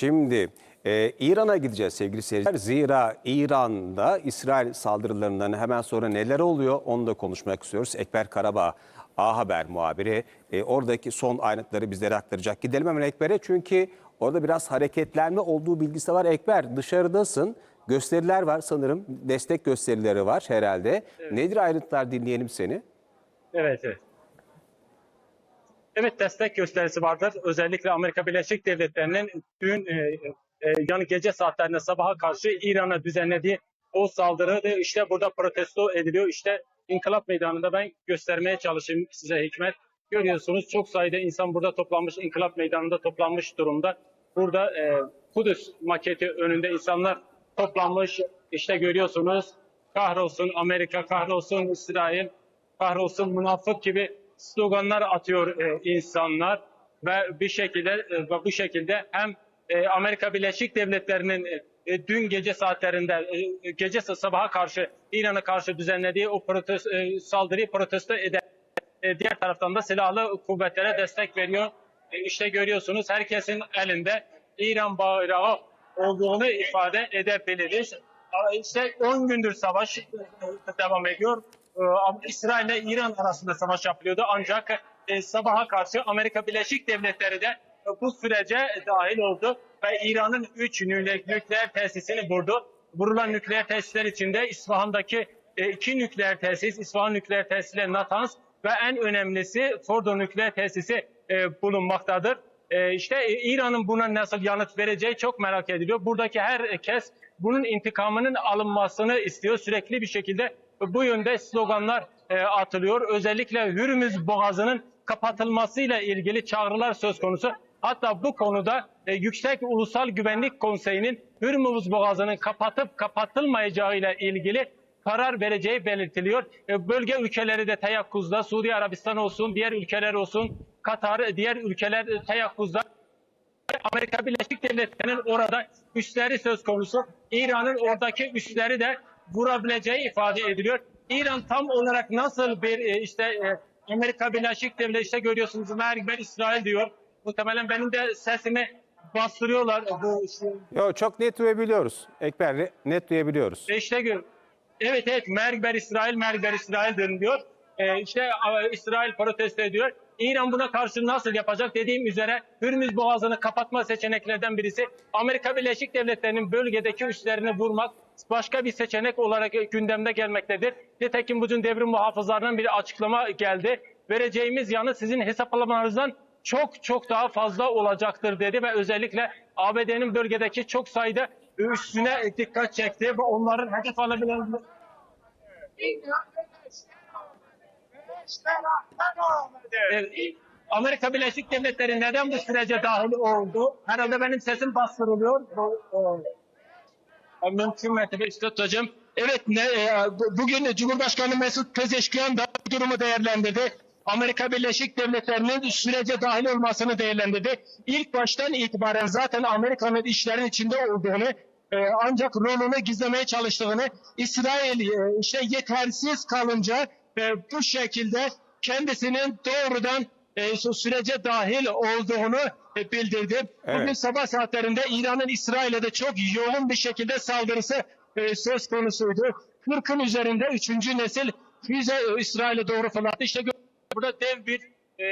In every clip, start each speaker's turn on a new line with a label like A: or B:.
A: Şimdi e, İran'a gideceğiz sevgili seyirciler. Zira İran'da İsrail saldırılarından hemen sonra neler oluyor onu da konuşmak istiyoruz. Ekber Karabağ A Haber muhabiri e, oradaki son ayrıntıları bizlere aktaracak. Gidelim hemen Ekber'e çünkü orada biraz hareketlenme olduğu bilgisi var. Ekber dışarıdasın. Gösteriler var sanırım. Destek gösterileri var herhalde. Nedir ayrıntılar dinleyelim seni.
B: Evet, evet. Evet destek gösterisi vardır. Özellikle Amerika Birleşik Devletleri'nin dün e, e, yani gece saatlerinde sabaha karşı İran'a düzenlediği o saldırı da işte burada protesto ediliyor. İşte İnkılap Meydanı'nda ben göstermeye çalışayım size Hikmet. Görüyorsunuz çok sayıda insan burada toplanmış, İnkılap Meydanı'nda toplanmış durumda. Burada e, Kudüs maketi önünde insanlar toplanmış. İşte görüyorsunuz kahrolsun Amerika, kahrolsun İsrail, kahrolsun münafık gibi sloganlar atıyor e, insanlar ve bir şekilde e, ve bu şekilde hem e, Amerika Birleşik Devletleri'nin e, e, dün gece saatlerinde e, gece sabaha karşı İran'a karşı düzenlediği o protesto, e, saldırıyı protesto eden e, diğer taraftan da silahlı kuvvetlere destek veriyor. E, işte görüyorsunuz herkesin elinde İran bayrağı olduğunu ifade edebiliriz. İşte 10 gündür savaş e, devam ediyor. E, ama İsrail ile İran arasında savaş yapılıyordu. Ancak e, sabaha karşı Amerika Birleşik Devletleri de e, bu sürece dahil oldu ve İran'ın 3 nükleer tesisini vurdu. Vurulan nükleer tesisler içinde İsfahan'daki e, iki nükleer tesis, İsfahan nükleer tesisiyle Natanz ve en önemlisi Fordo nükleer tesisi e, bulunmaktadır. E, işte e, İran'ın buna nasıl yanıt vereceği çok merak ediliyor. Buradaki herkes bunun intikamının alınmasını istiyor. Sürekli bir şekilde bu yönde sloganlar e, atılıyor. Özellikle Hürmüz Boğazı'nın kapatılmasıyla ilgili çağrılar söz konusu. Hatta bu konuda e, Yüksek Ulusal Güvenlik Konseyi'nin Hürmüz Boğazı'nın kapatıp kapatılmayacağıyla ilgili karar vereceği belirtiliyor. E, Bölge ülkeleri de teyakkuzda, Suudi Arabistan olsun, diğer ülkeler olsun, Katar, diğer ülkeler teyakkuzda. Amerika Birleşik Devletleri'nin orada üsleri söz konusu. İran'ın oradaki üsleri de vurabileceği ifade ediliyor. İran tam olarak nasıl bir e, işte e, Amerika Birleşik Devletleri işte görüyorsunuz Merkber İsrail diyor. Muhtemelen benim de sesimi bastırıyorlar. Bu işte,
A: Yo, çok net duyabiliyoruz. Ekber net duyabiliyoruz.
B: e işte gör. Evet evet Merkber İsrail, Merkber İsrail'dir diyor. Ee, işte İsrail protesto ediyor. İran buna karşı nasıl yapacak dediğim üzere Hürmüz Boğazı'nı kapatma seçeneklerden birisi. Amerika Birleşik Devletleri'nin bölgedeki üslerini vurmak başka bir seçenek olarak gündemde gelmektedir. Nitekim bugün devrim muhafızlarından bir açıklama geldi. Vereceğimiz yanı sizin hesaplamalarınızdan çok çok daha fazla olacaktır dedi ve özellikle ABD'nin bölgedeki çok sayıda üstüne dikkat çekti ve onların hedef alabilen Amerika Birleşik Devletleri neden bu sürece dahil oldu? Herhalde benim sesim bastırılıyor. Mümkün mertebe Üstad Hocam. Evet, ne, e, bu- bugün Cumhurbaşkanı Mesut Pezeshkian da durumu değerlendirdi. Amerika Birleşik Devletleri'nin sürece dahil olmasını değerlendirdi. İlk baştan itibaren zaten Amerika'nın işlerin içinde olduğunu e, ancak rolünü gizlemeye çalıştığını, İsrail e, işte yetersiz kalınca e, bu şekilde kendisinin doğrudan e, sürece dahil olduğunu bildirdi. Bugün
A: Evet.
B: sabah saatlerinde İran'ın İsrail'e de çok yoğun bir şekilde saldırısı e, söz konusuydu. 40'ın üzerinde 3. nesil füze İsrail'e doğru fırlattı. İşte burada dev bir e,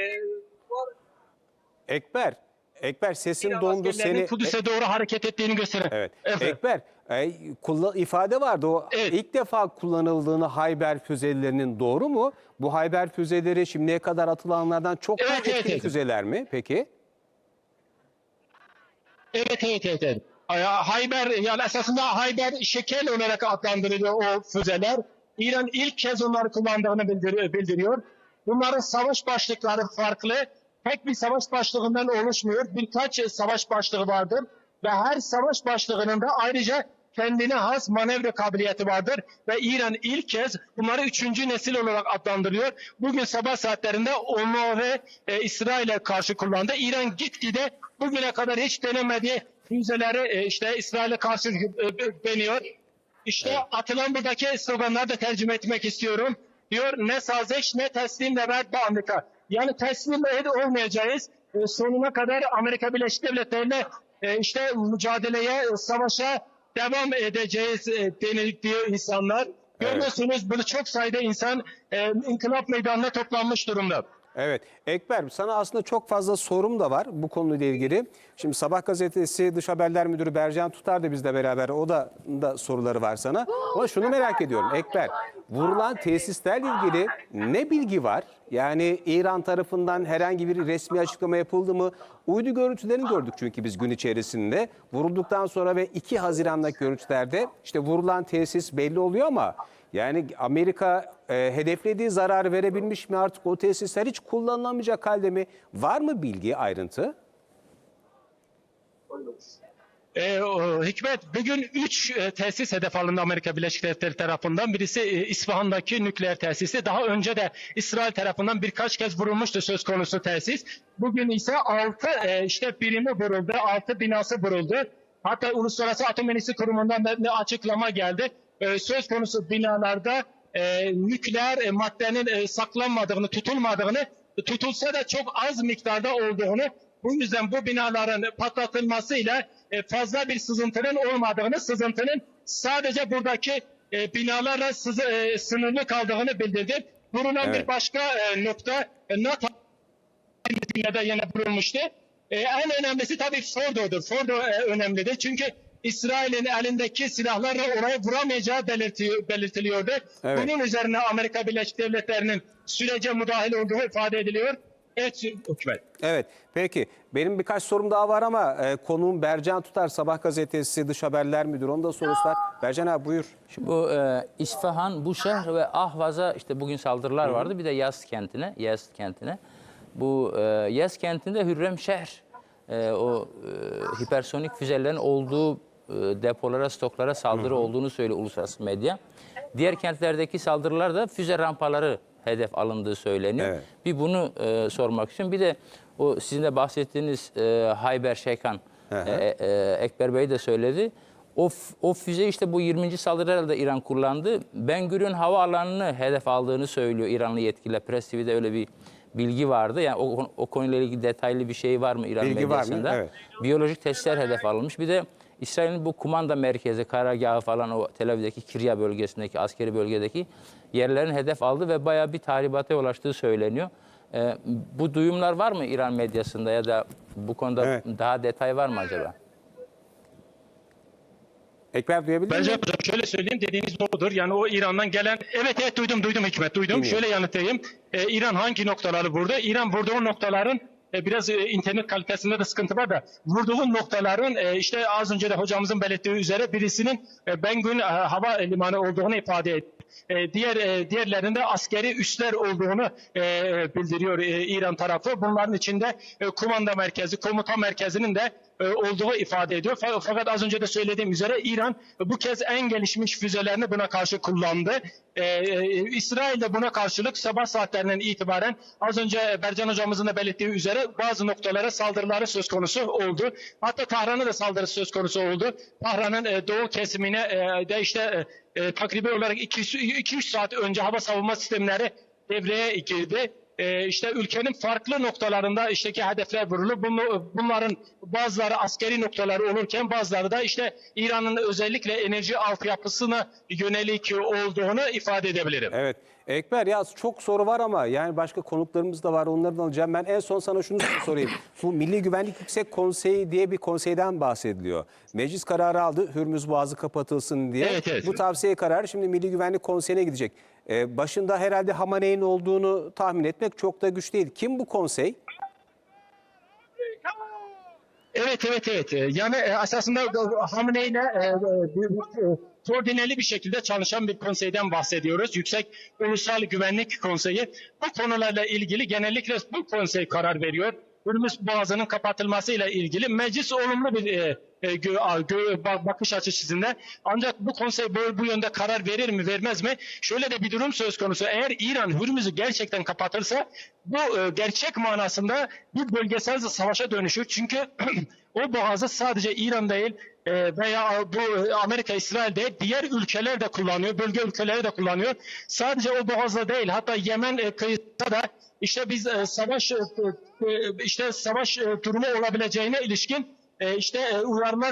A: Ekber, Ekber sesin
B: İran
A: dondu seni.
B: Kudüs'e doğru hareket ettiğini gösteren.
A: Evet.
B: Efendim.
A: Ekber, e, kullan- ifade vardı o
B: Evet.
A: ilk defa kullanıldığını Hayber füzelerinin doğru mu? Bu Hayber füzeleri şimdiye kadar atılanlardan çok daha
B: Evet, evet,
A: etkili
B: evet.
A: füzeler mi peki?
B: Evet evet evet. evet. Ay- Hayber yani esasında Hayber şekel olarak adlandırılıyor o füzeler. İran ilk kez onları kullandığını bildiriyor. bildiriyor. Bunların savaş başlıkları farklı. Tek bir savaş başlığından oluşmuyor. Birkaç savaş başlığı vardır. Ve her savaş başlığının da ayrıca kendine has manevra kabiliyeti vardır. Ve İran ilk kez bunları üçüncü nesil olarak adlandırıyor. Bugün sabah saatlerinde onları e, İsrail'e karşı kullandı. İran gitgide bugüne kadar hiç denemediği füzeleri e, işte İsrail'e karşı e, deniyor. İşte atılan buradaki sloganları da tercüme etmek istiyorum. Diyor ne saziş ne teslim ne ver Amerika. Yani teslim olmayacağız. E, sonuna kadar Amerika Birleşik Devletleri'ne e, işte mücadeleye, savaşa devam edeceğiz e, denildi diyor insanlar. Görüyorsunuz burada çok sayıda insan e, inkılap meydanına toplanmış durumda.
A: Evet. Ekber sana aslında çok fazla sorum da var bu konuyla ilgili. Şimdi Sabah gazetesi Dış Haberler Müdürü Bercan Tutar da bizle beraber. O da, da soruları var sana. Ama şunu merak ediyorum Ekber. Vurulan tesislerle ilgili ne bilgi var? Yani İran tarafından herhangi bir resmi açıklama yapıldı mı? Uydu görüntülerini gördük çünkü biz gün içerisinde. Vurulduktan sonra ve 2 Haziran'daki görüntülerde işte vurulan tesis belli oluyor ama yani Amerika e, hedeflediği zararı verebilmiş mi artık o tesisler hiç kullanılamayacak halde mi? Var mı bilgi ayrıntı?
B: Ee, o, Hikmet bugün 3 tesis hedef alındı Amerika Birleşik Devletleri tarafından. Birisi e, İsfahan'daki nükleer tesisi. Daha önce de İsrail tarafından birkaç kez vurulmuştu söz konusu tesis. Bugün ise 6 işte birimi vuruldu, 6 binası vuruldu. Hatta Uluslararası Atom Enerjisi Kurumu'ndan da açıklama geldi. Ee, söz konusu binalarda e, nükleer e, maddenin e, saklanmadığını, tutulmadığını, tutulsa da çok az miktarda olduğunu bu yüzden bu binaların patlatılmasıyla e, fazla bir sızıntının olmadığını, sızıntının sadece buradaki e, binalarla sızı, e, sınırlı kaldığını bildirdi. Vurulan
A: Evet.
B: bir başka e, nokta e, NATO dünyada yine vurulmuştu. E, en önemlisi tabii Fordo'dur. Fordo e, önemlidir. Çünkü İsrail'in elindeki silahlarla oraya vuramayacağı belirtiliyordu.
A: Evet.
B: Bunun üzerine Amerika Birleşik Devletleri'nin sürece müdahil olduğu ifade ediliyor. Evet, hükümet.
A: Evet peki benim birkaç sorum daha var ama e, konuğum Bercan Tutar Sabah gazetesi Dış Haberler Müdürü. Onun da sorusu var. Bercan abi buyur.
C: Bu e, İsfahan, Buşehr ve Ahvaz'a işte bugün saldırılar vardı. Bir de Yaz kentine, Yaz kentine. Bu e, Yaz kentinde Hürremşehr e, o e, hipersonik füzelerin olduğu depolara, stoklara saldırı olduğunu söylüyor uluslararası medya. Diğer kentlerdeki saldırılar da füze rampaları hedef alındığı söyleniyor.
A: Evet.
C: Bir bunu e, sormak istiyorum. Bir de o sizin de bahsettiğiniz e, Hayber Şeykan,
A: Hı hı.
C: e, e, Ekber Bey de söyledi. O, o füze işte bu 20. saldırı herhalde İran kullandı. Ben Gurion hava alanını hedef aldığını söylüyor İranlı yetkililer. Press TV'de öyle bir bilgi vardı. Yani o, o konuyla ilgili detaylı bir şey var mı İran
A: Bilgi var mı?
C: medyasında?
A: Evet.
C: Biyolojik testler hedef alınmış. Bir de İsrail'in bu kumanda merkezi, karargahı falan o Tel Aviv'deki Kirya bölgesindeki, askeri bölgedeki yerlerin hedef aldı ve bayağı bir tahribata yol açtığı söyleniyor. Ee, bu duyumlar var mı İran medyasında ya da bu konuda
A: Evet.
C: daha detay var mı acaba?
A: Ekber duyabilir
B: Bence
A: miyim?
B: hocam şöyle söyleyeyim dediğiniz doğrudur. Yani o İran'dan gelen evet evet duydum duydum Hikmet duydum. Şöyle yanıtlayayım. Ee, İran hangi noktaları vurdu? İran vurduğu noktaların e, biraz e, internet kalitesinde de sıkıntı var da vurduğu noktaların e, işte az önce de hocamızın belirttiği üzere birisinin e, hava limanı olduğunu ifade etti. Diğer diğerlerinde askeri üsler olduğunu bildiriyor İran tarafı. Bunların içinde e, kumanda merkezi, komuta merkezinin de olduğu ifade ediyor. Fa- Fakat az önce de söylediğim üzere İran bu kez en gelişmiş füzelerini buna karşı kullandı. E, e, İsrail de buna karşılık sabah saatlerinden itibaren az önce Bercan hocamızın da belirttiği üzere bazı noktalara saldırıları söz konusu oldu. Hatta Tahran'a da saldırı söz konusu oldu. Tahran'ın e, doğu kesimine e, de işte e, e, takribi olarak 2-3 saat önce hava savunma sistemleri devreye girdi. Ee, işte ülkenin farklı noktalarında işteki hedefler vurulur. Bunların bazıları askeri noktaları olurken bazıları da işte İran'ın özellikle enerji altyapısına yönelik olduğunu ifade edebilirim.
A: Evet. Ekber ya çok soru var ama yani başka konuklarımız da var onlardan alacağım. Ben en son sana şunu sorayım. Bu Milli Güvenlik Yüksek Konseyi diye bir konseyden bahsediliyor. Meclis kararı aldı Hürmüz Boğazı kapatılsın diye.
B: Evet, evet.
A: Bu tavsiye kararı şimdi Milli Güvenlik Konseyi'ne gidecek. Ee, başında herhalde Hamaney'in olduğunu tahmin etmek çok da güç değil. Kim bu konsey?
B: Evet evet evet. Ee, Yani e, esasında Hamine koordineli bir şekilde çalışan bir konseyden bahsediyoruz. Yüksek Ulusal Güvenlik Konseyi. Bu konularla ilgili genellikle bu konsey karar veriyor. Hürmüz Boğazı'nın kapatılmasıyla ilgili meclis olumlu bir e, e, gö- gö- ba- bakış açısında. Ancak bu konsey bu, bu yönde karar verir mi vermez mi? Şöyle de bir durum söz konusu. Eğer İran Hürmüz'ü gerçekten kapatırsa bu e, gerçek manasında bir bölgesel savaşa dönüşür. Çünkü o boğazı sadece İran değil e, veya bu Amerika, İsrail değil diğer ülkeler de kullanıyor. Bölge ülkeleri de kullanıyor. Sadece o boğazda değil hatta Yemen e, kıyısında da işte biz e, savaş işte savaş durumu olabileceğine ilişkin e, işte e,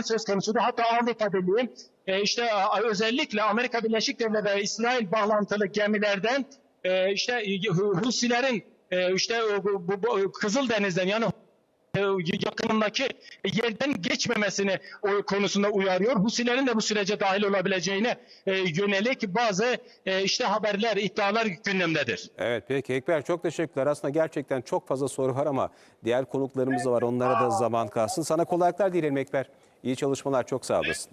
B: söz konusudu. Hatta Avrupa Birliği e, işte özellikle Amerika Birleşik Devletleri ve İsrail bağlantılı gemilerden e, işte Husilerin e, işte bu, bu, bu Kızıldeniz'den yani yakınındaki yerden geçmemesini o konusunda uyarıyor. Husilerin de bu sürece dahil olabileceğine e, yönelik bazı e, işte haberler, iddialar gündemdedir.
A: Evet peki Ekber çok teşekkürler. Aslında gerçekten çok fazla soru var ama diğer konuklarımız da var. Onlara da zaman kalsın. Sana kolaylıklar dilerim Ekber. İyi çalışmalar çok sağ olasın.